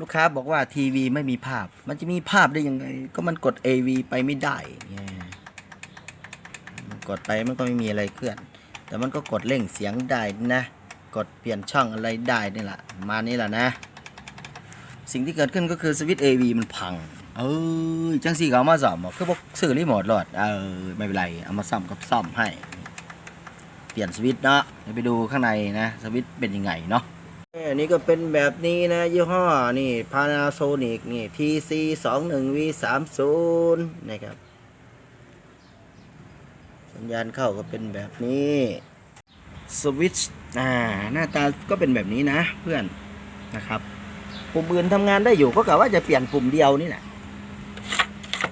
ลูกค้าบอกว่าทีวีไม่มีภาพ มันจะมีภาพได้ยังไง ก็มันกด AV ไปไม่ได้ไงมันกดไปมันก็ไม่มีอะไรเคลื่อน แต่มันก็กดเร่งเสียงได้นะ กดเปลี่ยนช่องอะไรได้นี่แหละ มานี่แหละนะ สิ่งที่เกิดขึ้นก็คือสวิตช์ AV มันพัง เออจังสี่ก็เอามาซ่อมบอกคือบอกซื้อรีโมทรอด เออไม่เป็นไร เอามาซ่อมก็ซ่อมให้ เปลี่ยนสวิตช์เนาะไปดูข้างในนะ สวิตช์เป็นยังไงเนาะ อันนี้ก็เป็นแบบนี้นะ ยี่ห้อนี่ Panasonic นี่ TC 2 1 V 3 0นะครับ สัญญาณเข้าก็เป็นแบบนี้สวิตช์อ่า หน้าตาก็เป็นแบบนี้นะ เพื่อนนะครับ ปุ่มอื่นทำงานได้อยู่ก็กะว่าจะเปลี่ยนปุ่มเดียวนี่แหละ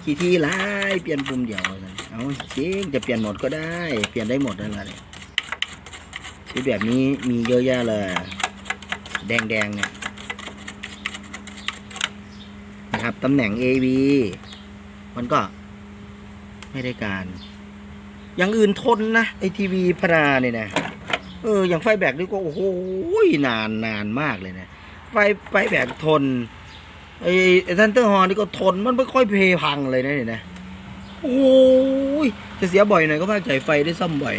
ขี่ทีไล่เปลี่ยนปุ่มเดียวเลยเอาจริงจะเปลี่ยนหมดก็ได้ เปลี่ยนได้หมดนั่นแหละเนี่ยที่แบบนี้มีเยอะแยะเลย แดงๆเนี่ยนะครับตำแหน่ง AV มันก็ไม่ได้การ อย่างอื่นทนนะไอทีวีพราเนี่ยนะเอออย่างไฟแบกนี่ก็โอ้โหนานนานมากเลยนะไฟไฟแบกทนไอทันเตอร์ฮอร์นี่ก็ทนมันไม่ค่อยเพพังเลยนะเนี่ยนะโอ้ยจะเสียบ่อยหน่อยก็ภาคจ่ายไฟได้ซ่อมบ่อย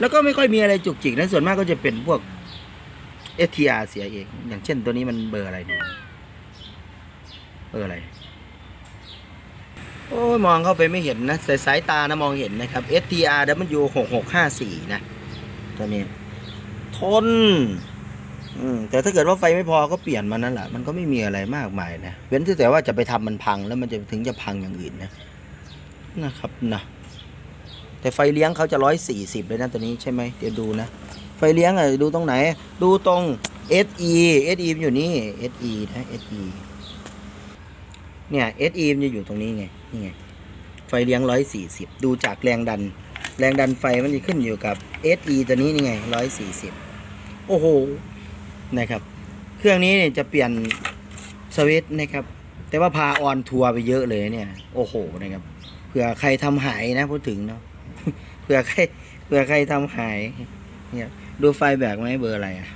แล้วก็ไม่ค่อยมีอะไรจุกจิกนะส่วนมากก็จะเป็นพวก STR เสียเอง อย่างเช่นตัวนี้มันเบอร์อะไรเนี่ยเบอร์อะไร โอ้ยมองเข้าไปไม่เห็นนะแต่สายตานะมองเห็นนะครับ STR W 6 6 5 4นะ ตัวนี้ ทน อืมแต่ถ้าเกิดว่าไฟไม่พอก็เปลี่ยนมันนั่นแหละ มันก็ไม่มีอะไรมากมายนะ เว้นแต่ว่าจะไปทำมันพังแล้วมันจะถึงจะพังอย่างอื่นนะ นะครับนะแต่ไฟเลี้ยงเขาจะร้อยสี่สิบเลยนะตัวนี้ใช่ไหมเดี๋ยวดูนะ ฟเลี้ยงอะดูตรงไหน ดูตรง SE SE มันอยู่นี่ SE นะ SE เนี่ย SE มันจะอยู่ตรงนี้ไงนี่ไงไฟเลี้ยงร้อยสี่สิบดูจากแรงดัน แรงดันไฟมันจะขึ้นอยู่กับ SE ตัวนี้นี่ไงร้อยสี่สิบโอ้โหนะครับ เครื่องนี้เนี่ยจะเปลี่ยนสวิตช์นะครับ แต่ว่าพาออนทัวร์ไปเยอะเลยเนี่ย โอ้โหนะครับเผื่อใครทำหายนะพูดถึงเนาะเผื่อใครเผื่อใครทำหายเนี่ย ดูไฟแบกไหมเบอร์อะไรอะ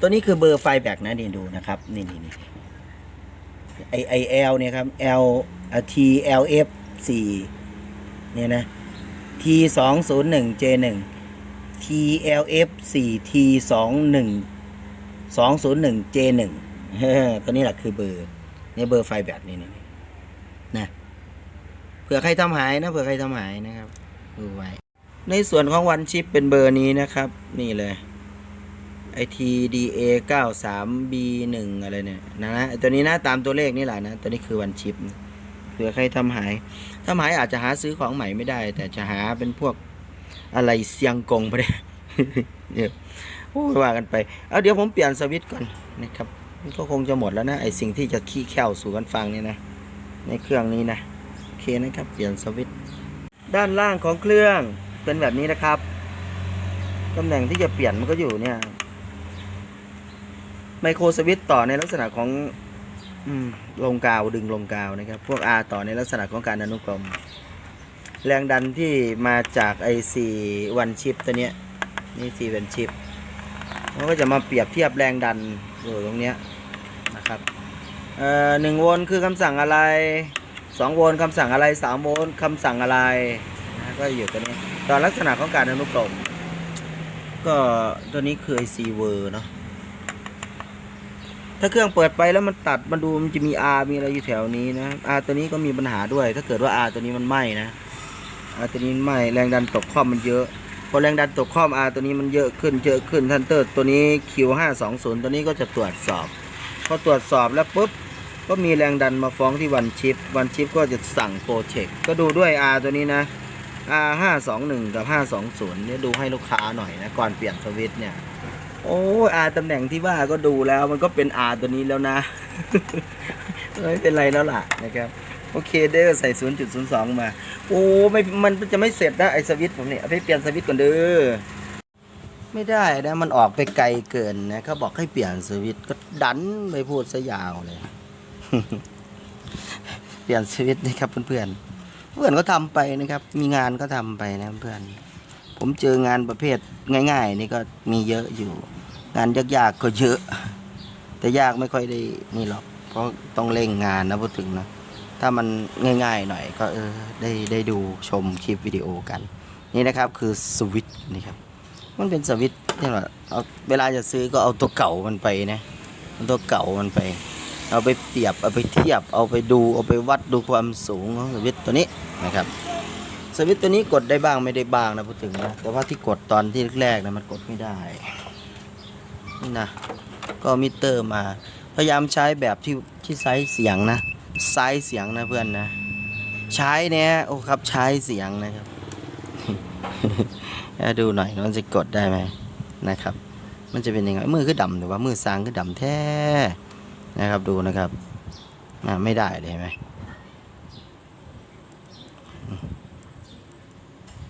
ตัวนี้คือเบอร์ไฟแบกนะนี่ดูนะครับ นี่นี่นี่ไอไอเอลเนี่ยครับ L T L F สี่เนี่ยนะ T สองศูนย์หนึ่ง J หนึ่ง TLF 4 T 2 1 201 J 1ตัวนี้แหละคือเบอร์เนี่ยเบอร์ไฟแบตนี่นี่นะเผื่อใครทำหายนะเผื่อใครทำหายนะครับดูไว้ ในส่วนของวันชิปเป็นเบอร์นี้นะครับ นี่เลย ITDA 93 B 1อะไรเนี่ยนะนะตัวนี้นะตามตัวเลขนี่แหละนะตัวนี้คือวันชิปเผื่อใครทำหายทำหายอาจจะหาซื้อของใหม่ไม่ได้ แต่จะหาเป็นพวกอะไรเสียงกงไปเลยเนี่ยโอ้ยว่ากันไปเอาเดี๋ยวผมเปลี่ยนสวิตช์ก่อนนะครับมันก็คงจะหมดแล้วนะไอสิ่งที่จะขี้แค่วสู่กันฟังเนี่ยนะ ในเครื่องนี้นะโอเคนะครับเปลี่ยนสวิตช์ด้านล่างของเครื่อง เป็นแบบนี้นะครับตำแหน่งที่จะเปลี่ยนมันก็อยู่เนี่ย ไมโครสวิตต่อในลักษณะของอลงกาวดึงลงกาวนะครับ พวก R ต่อในลักษณะของการอนุกรม แรงดันที่มาจากไอซีวันชิปตัวเนี้ยนี่ซีวันชิปมันก็จะมาเปรียบเทียบแรงดันอยู่ตรงเนี้ยนะครับเอ่อหนึ่งโวลต์คือคำสั่งอะไรสองโวลต์คำสั่งอะไรสามโวลต์คำสั่งอะไรนะก็อยู่ตัวนี้ ตอนลักษณะของการอนุกรมก็ตัวนี้คือไอซีเวอร์เนาะถ้าเครื่องเปิดไปแล้วมันตัดมันดูมันจะมี R มีอะไรอยู่แถวนี้นะ R ตัวนี้ก็มีปัญหาด้วย ถ้าเกิดว่า R ตัวนี้มันไหม้นะอาตัวนี้ไหม่แรงดันตกข้อมมันเยอะพอแรงดันตกข้อมอาตัวนี้มันเยอะขึ้นเยอะขึ้นทันเตอร์ตัวนี้ Q520 ตัวนี้ก็จะตรวจสอบพอตรวจสอบแล้วปุ๊บก็มีแรงดันมาฟ้องที่วันชิปวันชิปก็จะสั่งโปรเจกก็ดูด้วย R ตัวนี้นะ R521 กับ 520เนี่ยดูให้ลูกค้าหน่อยนะ ก่อนเปลี่ยนสวิตช์เนี่ย โอ้ย R ตำแหน่งที่ว่าก็ดูแล้วมันก็เป็น R ตัวนี้แล้วนะ ไม่เป็นไรแล้วล่ะนะครับ โอเคเด้อใส่ 0.02 มา โอ้ไม่มันจะไม่เสร็จนะไอ้สวิตช์ผมเนี่ยเอาไปเปลี่ยนสวิตช์ก่อนเด้อไม่ได้นะมันออกไปไกลเกินนะเขาบอกให้เปลี่ยนสวิตก็ดันไปพูดซะยาวเลย เปลี่ยนสวิตนะครับเพื่อนๆ เพื่อนก็ทำไปนะครับ มีงานก็ทำไปนะเพื่อน ผมเจองานประเภทง่าย ๆ นี่ก็มีเยอะอยู่ งานยากๆก็เยอะ แต่ยากไม่ค่อยได้นี่หรอก เพราะต้องเร่งงานนะพูดถึงนะ ถ้ามันง่าย ๆ หน่อยก็เออได้ได้ดูชมคลิปวิดีโอกัน นี่นะครับคือสวิตช์นี่ครับ มันเป็นสวิตช์ที่ว่าเอาเวลาจะซื้อก็เอาตัวเก่ามันไปนะ ตัวเก่ามันไป เอาไปเปรียบเอาไปเทียบเอาไปดูเอาไปวัดดูความสูงของสวิตตัวนี้นะครับสวิตตัวนี้กดได้บ้างไม่ได้บ้างนะพูดถึงนะแต่ว่าที่กดตอนที่แรกๆนะมันกดไม่ได้นี่นะก็มิเตอร์มา พยายามใช้แบบที่ที่ไซส์เสียงนะไซส์เสียงนะเพื่อนนะ ใช้เนี่ยโอ้ครับใช้เสียงนะครับดูหน่อยว่ามันจะกดได้ไหมนะครับ มันจะเป็นยังไงมือคือดำหรือว่ามือสางคือดำแท้ นะครับดูนะครับไม่ได้เลยเห็นไหม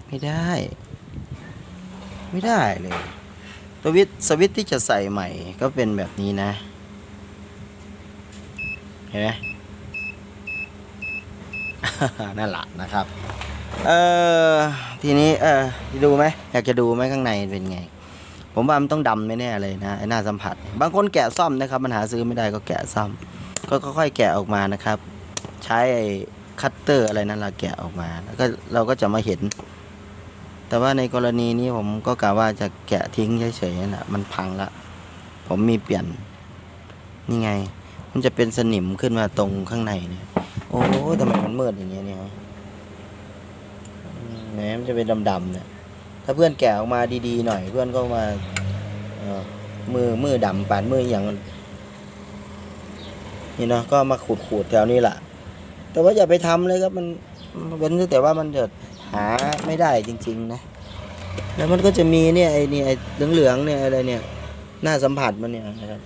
ไม่ได้ ไม่ได้เลยสวิตสวิตที่จะใส่ใหม่ก็เป็นแบบนี้นะ เห็นไหมนั่นแหละนะครับ เออทีนี้เออดูไหมอยากจะดูไหมข้างในเป็นไง ผมว่ามันต้องดำไม่แน่เลยนะไอ้หน้าสัมผัส บางคนแกะซ่อมนะครับ มันหาซื้อไม่ได้ก็แกะซ่อม ก็ค่อยๆแกะออกมานะครับ ใช้ไอ้คัตเตอร์อะไรนั่นเราแกะออกมา แล้วก็เราก็จะมาเห็น แต่ว่าในกรณีนี้ผมก็กะว่าจะแกะทิ้งเฉยๆน่ะมันพังละ ผมมีเปลี่ยน นี่ไง มันจะเป็นสนิมขึ้นมาตรงข้างในเนี่ย โอ้ทำไมมันมืดอย่างเงี้ยเนี่ยแหมมันจะเป็นดำๆเนี่ย ถ้าเพื่อนแกะออกมาดีๆหน่อย เพื่อนก็มาเออมือมือดำปานมืออย่างนี่เนาะก็มาขูดๆแถวนี้แหละแต่ว่าอย่าไปทำเลยครับมันเป็นแต่ว่ามันจะหาไม่ได้จริง ๆ นะ แล้วมันก็จะมีเนี่ยไอ้นี่ไอ้เหลืองๆเนี่ยอะไรเนี่ยหน้าสัมผัสมันเนี่ยนะครับ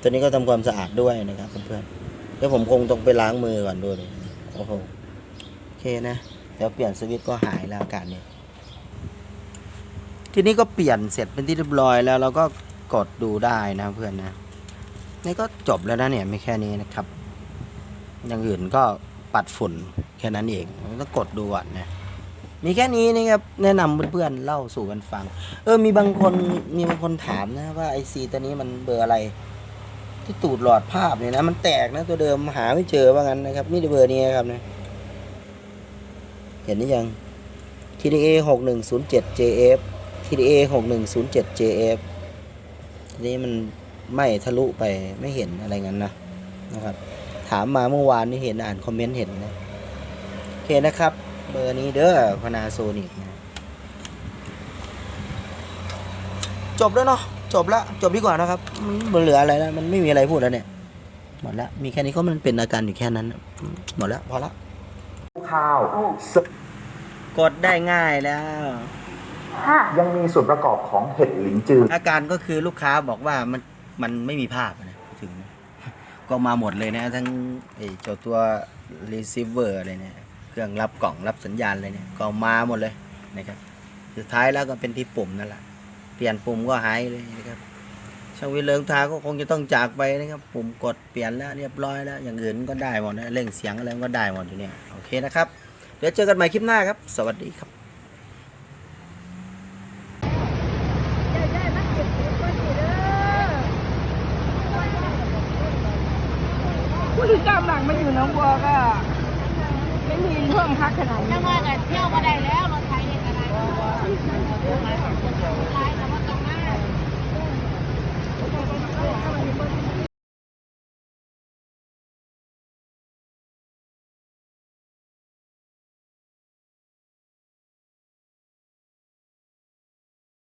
ตัวนี้ก็ทำความสะอาดด้วยนะครับเพื่อนๆเดี๋ยวผมคงต้องไปล้างมือก่อนด้วยโอ้โหโอเคนะเดี๋ยวเปลี่ยนสวิตช์ก็หายแล้วอาการนี้ ทีนี้ก็เปลี่ยนเสร็จเป็นที่เรียบร้อยแล้วเราก็กดดูได้นะเพื่อนนะนี่ก็จบแล้วนะเนี่ยไม่แค่นี้นะครับ อย่างอื่นก็ปัดฝุ่นแค่นั้นเองต้องกดดูก่อนนะมีแค่นี้นะครับแนะนำเพื่อนๆเล่าสู่กันฟัง เออมีบางคนมีบางคนถามนะว่าไอซีตัวนี้มันเบอร์อะไร ที่ตูดหลอดภาพเนี่ยนะมันแตกนะตัวเดิมหาไม่เจอว่างั้นนะครับนี่เบอร์นี้ครับนะเห็นหรือยัง TDA 6107 JF TDA 6107 JF ทีนี้มันไม่ทะลุไปไม่เห็นอะไรงั้นนะนะครับ ถามมาเมื่อวานนี่เห็นอ่านคอมเมนต์เห็นนะโอเคนะครับ เบอร์นี้เด้อพนาโซนิกนะจบแล้วเนาะจบแล้วจบดีกว่านะครับมันเหลืออะไรแล้วมันไม่มีอะไรพูดแล้วเนี่ยหมดแล้วมีแค่นี้ก็มันเป็นอาการอยู่แค่นั้น หมดแล้วพอละข้าวสกดได้ง่ายแล้ว ยังมีส่วนประกอบของเห็ดหลินจือ อาการก็คือลูกค้าบอกว่ามันมันไม่มีภาพนะพูดถึง ก็มาหมดเลยนะ ทั้งไอ้เจ้าตัว receiver อะไรเนี่ยเครื่องรับกล่องรับสัญญาณอะไรเนี่ยก็มาหมดเลยนะครับสุดท้ายแล้วก็เป็นที่ปุ่มนั่นแหละเปลี่ยนปุ่มก็หายเลยนะครับช่างวิเลิงทาก็คงจะต้องจากไปนะครับ ปุ่มกดเปลี่ยนแล้วเรียบร้อยแล้ว อย่างอื่นก็ได้หมดนะเร่งเสียงอะไรก็ได้หมดอยู่เนี่ยโอเคนะครับ เดี๋ยวเจอกันใหม่คลิปหน้าครับ สวัสดีครับ ผู้ที่กำลังมาอยู่หน้องบัวก็ ไม่มีช่วงพักขนาดนี้ จะมาแต่เที่ยวก็ได้แล้วรถไทยเนี่ยก็ได้